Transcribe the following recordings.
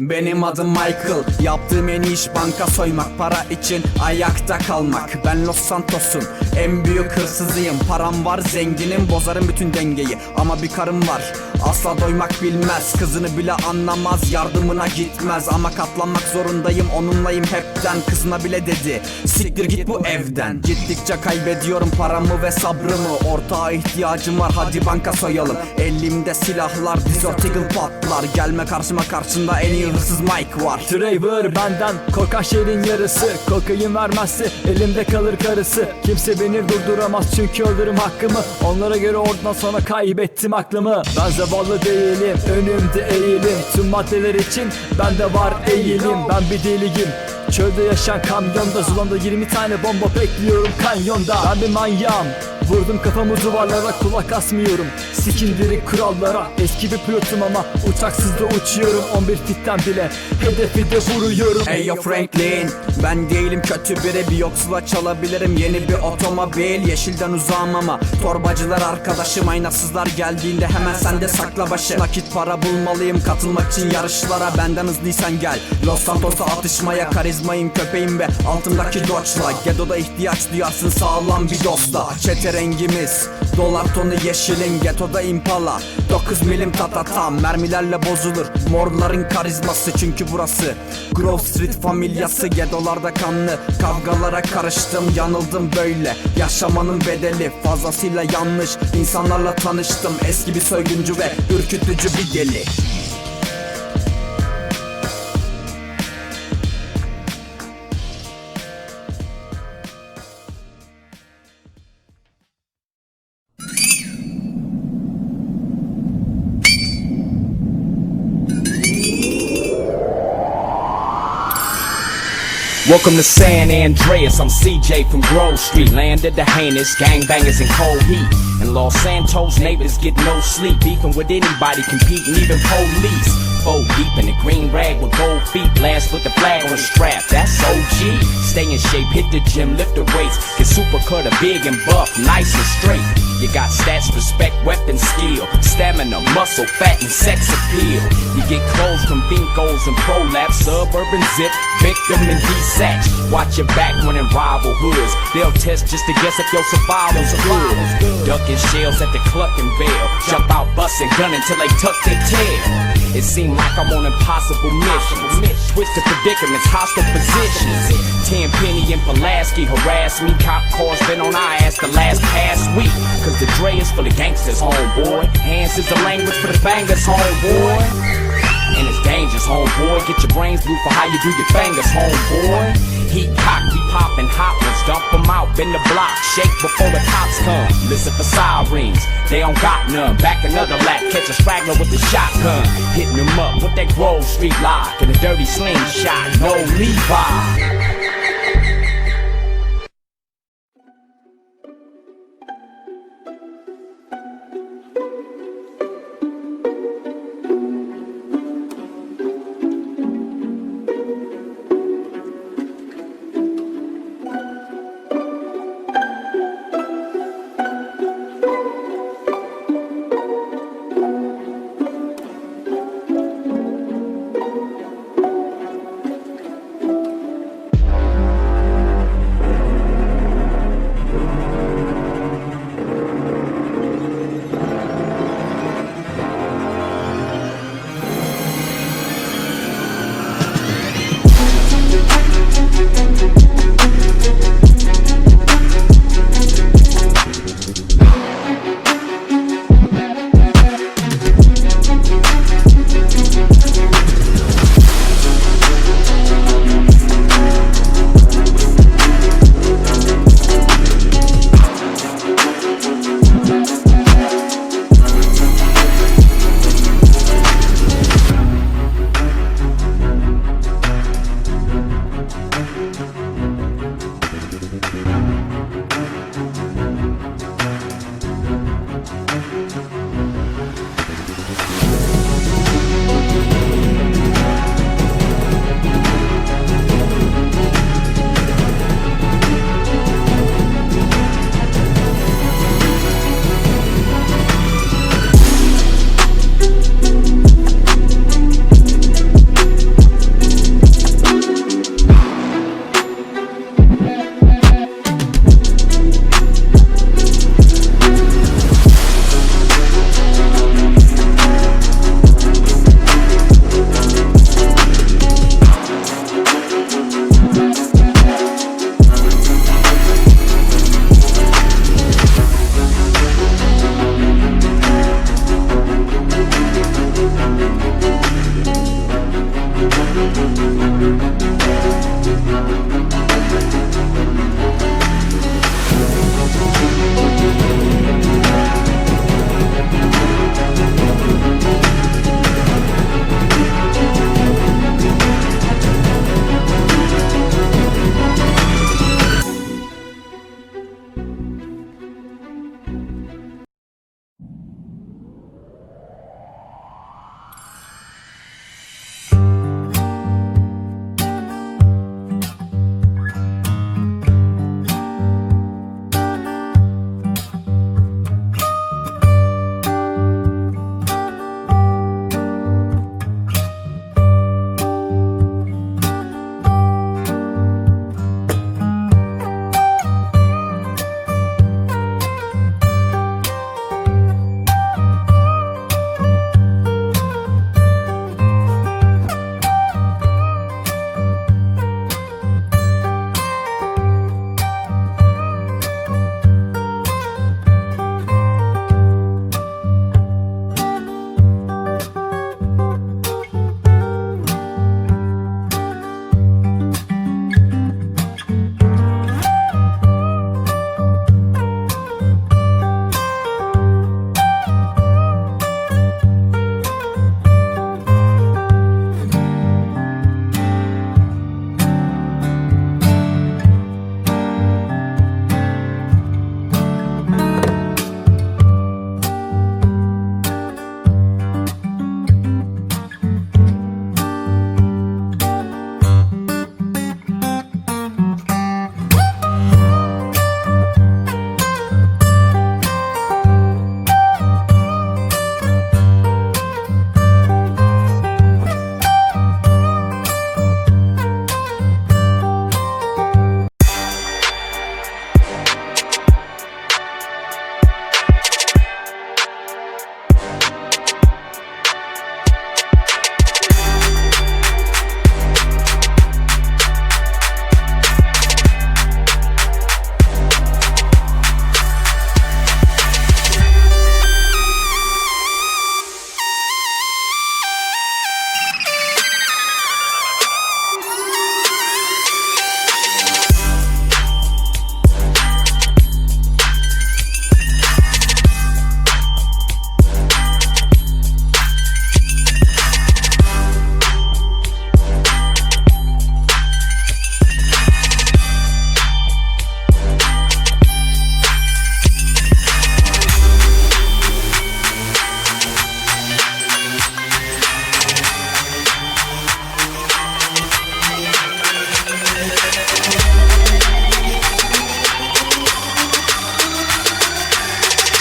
Benim adım Michael. Yaptığım en iş banka soymak Para için ayakta kalmak. Ben Los Santos'un en büyük hırsızıyım. Param var zenginim bozarım bütün dengeyi. Ama bir karım var. Asla doymak bilmez. Kızını bile anlamaz yardımına gitmez. Ama katlanmak zorundayım onunlayım hepten. Kızına bile dedi siktir git bu evden. Gittikçe kaybediyorum paramı ve sabrımı. Ortağa ihtiyacım var hadi banka soyalım. Elimde silahlar Eagle patlar Gelme karşıma karşında en iyi hırsız Mike var. Driver benden korkan şehrin yarısı. Kokain vermezse elimde kalır karısı. Kimse beni durduramaz çünkü alırım hakkımı. Onlara göre oradan sonra kaybettim aklımı. Ben zavallı değilim önümde eğilim. Tüm maddeler için bende var eğilim. Ben bir deliyim. Çölde yaşayan kamyonda Zulanda 20 tane bomba bekliyorum kanyonda. Ben bir manyağım Vurdum kafamı duvarlara kulak asmıyorum. Sikindirik kurallara Eski bir pilotum ama uçaksız da uçuyorum 11 fitten bile hedefi de vuruyorum. Hey yo Franklin Ben değilim kötü biri. Bir yoksula çalabilirim Yeni bir otomobil. Yeşilden uzağım ama Torbacılar arkadaşım. Aynasızlar geldiğinde hemen sende sakla başı. Nakit para bulmalıyım katılmak için yarışlara. Benden hızlıysan gel. Los Santos'a atışmaya karizmayım köpeğim ve Altımdaki Dodge'la Gedo'da ihtiyaç duyarsın sağlam bir dostla. Çete rengimiz. Dolar tonu yeşilin getoda impala. 9 milim tatatam mermilerle bozulur. Morların karizması çünkü burası. Grove Street familyası Gedolarda kanlı. Kavgalara karıştım yanıldım böyle. Yaşamanın bedeli fazlasıyla yanlış. İnsanlarla tanıştım eski bir soyguncu ve ürkütücü bir deli Welcome to San Andreas, I'm CJ from Grove Street. Land of the heinous, gangbangers in cold heat. And Los Santos, neighbors get no sleep. Beefing with anybody, competing, even police Four deep in the green rag with gold feet Blast with the flag on the strap, that's OG Stay in shape, hit the gym, lift the weights. Get super cut, a big and buff, nice and straight. You got stats, respect, weapon, skill Stamina, muscle, fat, and sex appeal. You get clothes from Binkos and Prolapse Suburban zip, victim and desatch Watch your back when in rival hoods They'll test just to guess if your survival's good. Ducking shells at the clucking bell. Jump out busting gun till they tuck their tail. It seemed like I'm on impossible missions. Twisted predicaments, hostile positions. Ten Penny and Pulaski harass me. Cop cars been on our ass the last past week. Cause the Dre is for the gangsters, homeboy. Hands is the language for the bangers, homeboy. And it's dangerous, homeboy. Get your brains blue for how you do your fingers, homeboy. Heat bend the block, shake before the cops come. Listen for sirens, they don't got none. Back another lap, catch a straggler with the shotgun. Hitting them up with that Grove Street lock and a dirty slingshot. No Levi.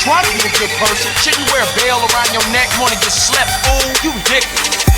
try to be a good person. Shouldn't wear a bail around your neck, wanna get slept, fool. You dick.